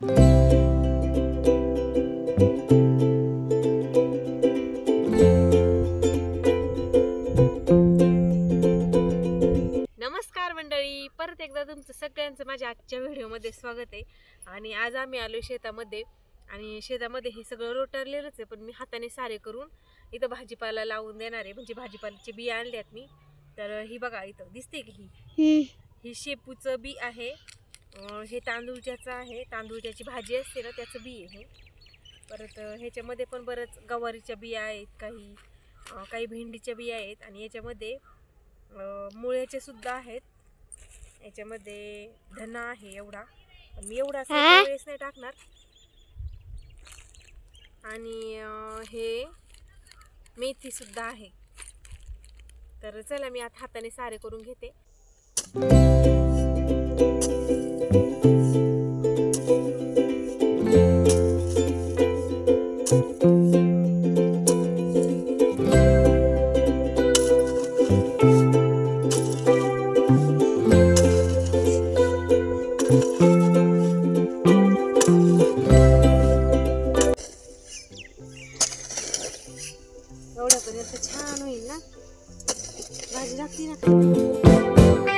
नमस्कार मंडळी. परत एकदा तुमचं सगळ्यांचं माझ्या आजच्या व्हिडिओमध्ये स्वागत आहे. आणि आज आम्ही आलो शेतामध्ये. आणि शेतामध्ये हे सगळं रोटरलेलंच आहे पण मी हाताने सारे करून इथं भाजीपाला लावून देणार आहे. म्हणजे भाजीपाल्याचे बिया आणल्यात मी. तर ही बघा इथं दिसते की ही. ही शेपूचं बी आहे. हे तांदूळच्याचं आहे तांदूळच्याची भाजी असते ना त्याचं बी आहे. हे. परत ह्याच्यामध्ये पण बरंच गवारीच्या बिया आहेत काही काही भेंडीच्या बिया आहेत आणि याच्यामध्ये मुळ्याचे सुद्धा आहेत. याच्यामध्ये धना आहे एवढा. मी एवढा वेळेस नाही टाकणार. आणि हे मेथी सुद्धा आहे. तर चला मी आता हाताने सारे करून घेते. एवढ्यापर्यंत छान होईल ना भाजी लागते ना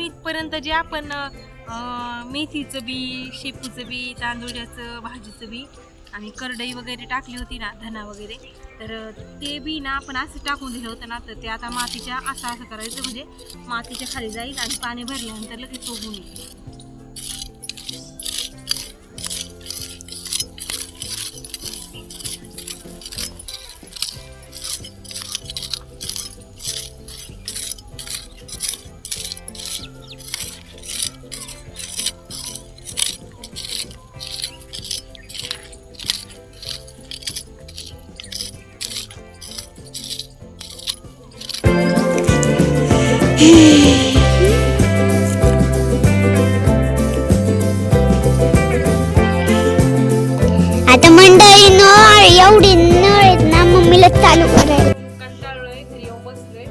अजून इथपर्यंत जे आपण मेथीचं बी शेपूचं बी तांदुळ्याचं भाजीचं बी आणि करडई वगैरे टाकली होती ना धना वगैरे तर ते बी ना आपण असं टाकून दिलं होतं ना तर ते आता मातीच्या असं असं करायचं म्हणजे मातीच्या खाली जाईल आणि पाणी भरल्यानंतर लगेच उगून येईल. मंडळी नळ एवढी नळ आहेत ना मम्मीला चालू करायला. कंटाळलोय घरी येऊन बसलोय.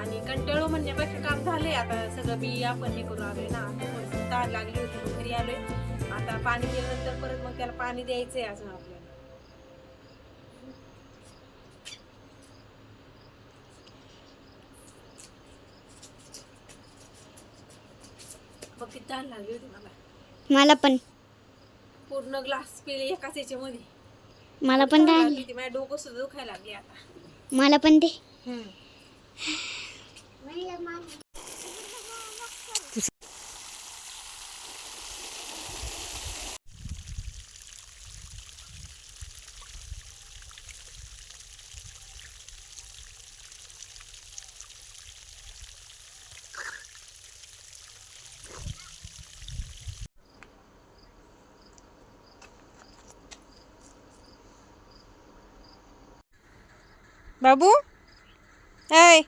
आणि कंटाळू म्हणण्यापेक्षा काम झालंय. आता सगळं बी आपण हे करून आलोय ना. थोडीशी तार लागली होती घरी आलोय. आता पाणी दिल्यानंतर परत मग त्याला पाणी द्यायचंय अजून आपल्याला. बघ किती लागली होती मला. मला पण. पूर्ण ग्लास पिले एकाच याच्यामध्ये. मला पण माझ्या डोकं सुद्धा दुखायला लागली आता. मला पण दे. Babu? Ei!